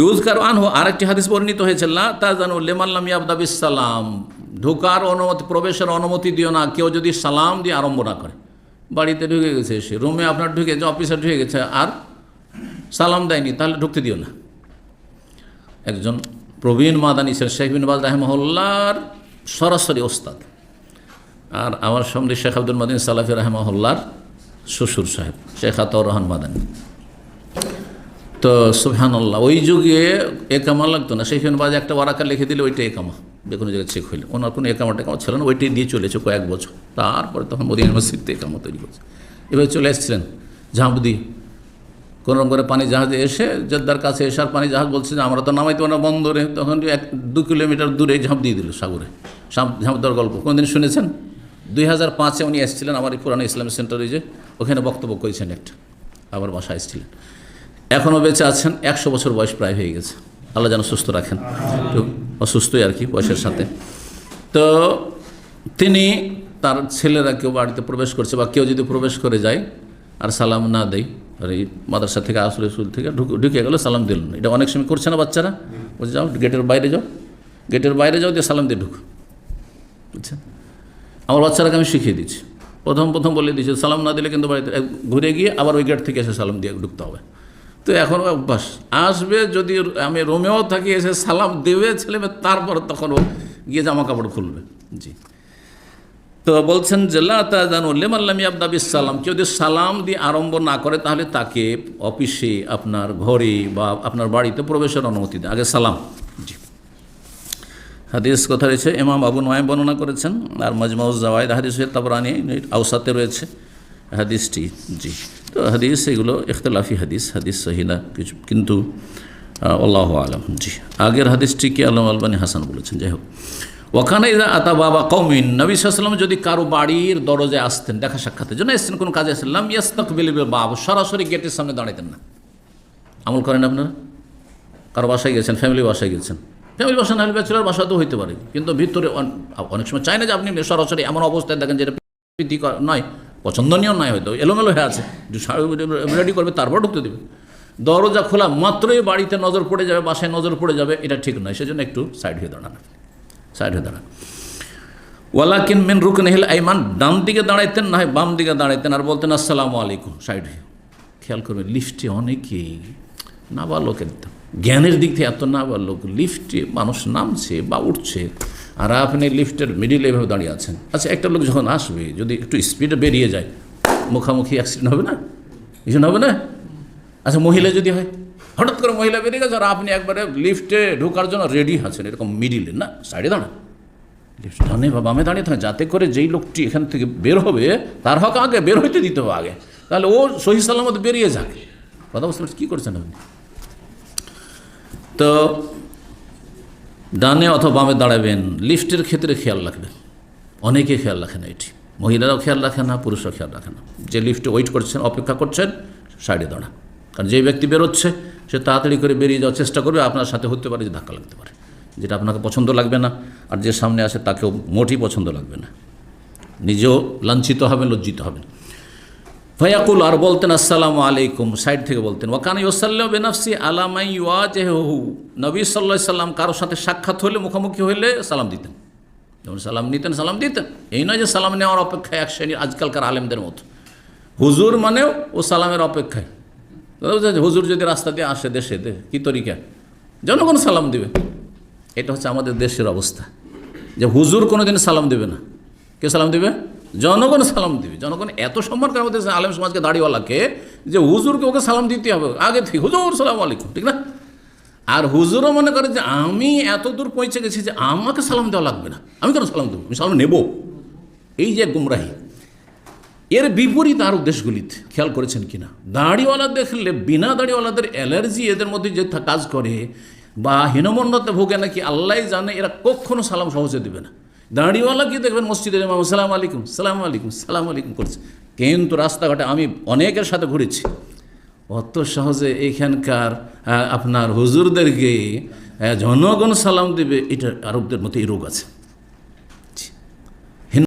ইউজকার আনহু আরেকটি হাদিস বর্ণিত হয়েছে, লা তা জানো লেমাল্লাম ইয়াবদাবিস সালাম ঢোকার অনুমতি, প্রবেশের অনুমতি দিও না, কেউ যদি সালাম দিয়ে আরম্ভ না করে। বাড়িতে ঢুকে গেছে সে, রুমে আপনার ঢুকে গেছে, অফিসে ঢুকে গেছে, আর সালাম দেয়নি, তাহলে ঢুকতে দিও না। একজন প্রবীণ মাদানি ছিলেন, শেখ বিন বাজ রাহেমহল্লার সরাসরি ওস্তাদ। আর আমার সঙ্গে শেখ আব্দুল মাদিন সালাফি রাহেমহল্লার শ্বশুর সাহেব, শেখ আতর রহমান মাদানি। তো সুবহানাল্লাহ, ওই যুগে একামা লাগতো না। সেইখানে বাজে একটা ওয়ারাকা লিখে দিলে, ওইটা একামা। যে কোনো জায়গায় চেক হইলে। ওনার কোনো একামা টেকামা ছিল না, ওইটাই দিয়ে চলেছে কয়েক বছর। তারপরে তখন মোদী ইউনিভার্সিটিতে একামা তৈরি করছে এভাবে চলে এসেছিলেন ঝাঁপ দিয়ে কোনো রকম করে পানি জাহাজে এসে জেদ্দার কাছে এসার পানি জাহাজ বলছে যে, আমরা তো নামাইতে না বন্দরে। তখন এক দু কিলোমিটার দূরে ঝাঁপ দিয়ে দিল সাগরে। ঝাঁপ দেওয়ার গল্প। কোনোদিন শুনেছেন? দুই হাজার পাঁচে উনি এসেছিলেন আমার এই পুরানো ইসলামিক সেন্টারে যে, ওখানে বক্তব্য করেছেন একটা। আবার বাসা এসেছিলেন। এখনও বেঁচে আছেন, একশো বছর বয়স প্রায় হয়ে গেছে। আল্লাহ যেন সুস্থ রাখেন। অসুস্থই আর কি বয়সের সাথে। তো তিনি তার ছেলেরা কেউ বাড়িতে প্রবেশ করছে বা কেউ যদি প্রবেশ করে যায়, আর সালাম না দেয় আর এই মাদ্রাসা থেকে আসলে স্কুল থেকে ঢুকে ঢুকে গেলো, সালাম দিল না। এটা অনেক সময় করছে না বাচ্চারা। বলছে, যাও, গেটের বাইরে যাও। গেটের বাইরে যাও, দিয়ে সালাম দিয়ে ঢুক। বুঝছেন? আমার বাচ্চারাকে আমি শিখিয়ে দিচ্ছি। প্রথম প্রথম বলে দিচ্ছি সালাম না দিলে কিন্তু বাড়িতে, ঘুরে গিয়ে আবার ওই গেট থেকে এসে সালাম দিয়ে ঢুকতে হবে। তো এখন অভ্যাস। আসবে যদি আমি রোমেও থাকি, এসে সালাম দেবে ছেলে তারপর তখন ও গিয়ে জামা কাপড় খুলবে। জি। তো বলছেন যে লেমাল্লাম আবদাবিস সালাম কেউ যদি সালাম দিয়ে আরম্ভ না করে, তাহলে তাকে অফিসে আপনার ঘরে বা আপনার বাড়িতে প্রবেশের অনুমতি দেয় আগে সালাম। জি। হাদিস কথা রয়েছে? এমাম আবু নয় বর্ণনা করেছেন। আর মজমাউজ জাওয়াইদ হাদিস তাবরানি আউসাতে রয়েছে হাদিসটি। জি। তো হাদিস এগুলো, ইখতলাফি হাদিস হাদিস সহিনা কিছু, কিন্তু আল্লাহ আলম, জি। আগের হাদিসটিকে আলম আলবানী হাসান বলেছেন, যাই হোক। ওখানে আতা বাবা কৌমিন নবী সাল্লাম যদি কারও বাড়ির দরজায় আসতেন, দেখা সাক্ষাতের জন্য এসছেন কোনো কাজে আসলাম ইয়াস্তক বিলিবিল বাবু, সরাসরি গেটের সামনে দাঁড়াতেন না। আমল করেন আপনারা? কারও বাসায় গেছেন, ফ্যামিলি বাসায় গেছেন? ফ্যামিলি বাসা না হলে বাসা তো হইতে পারে, কিন্তু ভিতরে অনেক সময় চায় না যে আপনি সরাসরি এমন অবস্থায় দেখেন যেটা প্রীতিকর নয়। পছন্দনীয় নয় হয়তো, এলোমেলো হয়ে আছে। রেডি করবে, তারপর ঢুকতে দেবে। দরজা খোলা মাত্রই বাড়িতে নজর পড়ে যাবে, বাসায় নজর পড়ে যাবে, এটা ঠিক নয়। সেজন্য একটু সাইড হয়ে দাঁড়ান সাইড হয়ে দাঁড়ান। ওয়ালাকিন মেন রুকন হিল আইমান, ডান দিকে দাঁড়াইতেন না হয় বাম দিকে দাঁড়াইতেন আর বলতেন, আসসালামু আলাইকুম। সাইড হয়ে। খেয়াল করবেন, লিফটে অনেকেই নাবালক একদম। জ্ঞানের দিক থেকে এত নাবালক, লিফটে মানুষ নামছে বা উঠছে আর আপনি লিফটের মিডিলে এভাবে দাঁড়িয়ে আছেন। আচ্ছা একটা লোক যখন আসবে, যদি একটু স্পিডে বেরিয়ে যায়, মুখামুখি অ্যাক্সিডেন্ট হবে না? কিছু হবে না? আচ্ছা মহিলা যদি হয়, হঠাৎ করে মহিলা বেরিয়ে গেছে আর আপনি একবারে লিফটে ঢোকার জন্য রেডি আছেন, এরকম মিডিলে না? সাইডে দাঁড়ান। লিফট ডানে বা বামে দাঁড়িয়ে থাকে যাতে করে যেই লোকটি এখান থেকে বের হবে, তার হক আগে, বের হইতে দিতে হবে আগে। তাহলে ও সহি সালামত বেরিয়ে যাক। কথা বুঝতে কী করছেন আপনি? তো ডানে অথবা বামে দাঁড়াবেন, লিফটের ক্ষেত্রে খেয়াল রাখবেন। অনেকে খেয়াল রাখে না এটি। মহিলারাও খেয়াল রাখে না, পুরুষরাও খেয়াল রাখে না। যে লিফটে ওয়েট করছেন, অপেক্ষা করছেন, সাইডে দাঁড়া কারণ যে ব্যক্তি বেরোচ্ছে, সে তাড়াতাড়ি করে বেরিয়ে যাওয়ার চেষ্টা করবে, আপনার সাথে হতে পারে যে ধাক্কা লাগতে পারে, যেটা আপনাকে পছন্দ লাগবে না, আর যে সামনে আসে তাকেও মোটেই পছন্দ লাগবে না। নিজেও লাঞ্ছিত হবেন, লজ্জিত হবেন। ফয়াকুল আর বলতেন, আসসালামু আলাইকুম। সাইড থেকে বলতেন, ওয়াকান ইউসাল্লাহ বেনাফসি আলামাই ওয়াজেহু নবী সাল্লাহ সাল্লাম কারোর সাথে সাক্ষাৎ হলে মুখোমুখি হইলে সালাম দিতেন। যেমন সালাম নিতেন, সালাম দিতেন। এই নয় যে সালাম নেওয়ার অপেক্ষায় এক শ্রেণির আজকালকার আলেমদের মতো। হুজুর মানেও ও সালামের অপেক্ষায়? হুজুর যদি রাস্তা দিয়ে আসে দেশে, দে, কী তরিকা? জনগণ সালাম দিবে। এটা হচ্ছে আমাদের দেশের অবস্থা। যে হুজুর কোনো দিন সালাম দেবে না। কে সালাম দেবে? জনগণ সালাম দিবে। জনগণ এত সম্মান করে আমাদের আলেম সমাজকে দাড়িওয়ালাকে যে হুজুরকে ওকে সালাম দিতে হবে। আগে থেকে, হুজুর, সালাম আলাইকুম ঠিক না? আর হুজুরও মনে করে যে, আমি এত দূর পৌঁছে গেছি যে আমাকে সালাম দেওয়া লাগবে না। আমি কেন সালাম দেবো? আমি সালাম নেব? এই যে গুমরাহি। এর বিপরীত আরও দেশগুলিতে খেয়াল করেছেন কিনা? দাড়িওয়ালা দেখলে, বিনা দাড়িওয়ালাদের অ্যালার্জি এদের মধ্যে যে কাজ করে, বা হীনমন্যতে ভোগে নাকি আল্লাহ জানে, এরা কখনো সালাম সহজে দেবে না। দাড়িওয়ালা কি দেখবেন মসজিদে ইমাম, সালাম আলাইকুম সালাম আলাইকুম সালাম আলাইকুম করছে। কিন্তু রাস্তাঘাটে আমি অনেকের সাথে ঘুরেছি। অত সহজে এইখানকার আপনার হুজুরদেরকে জনগণ সালাম দেবে, এটা আরবদের মতো এই রোগ আছে।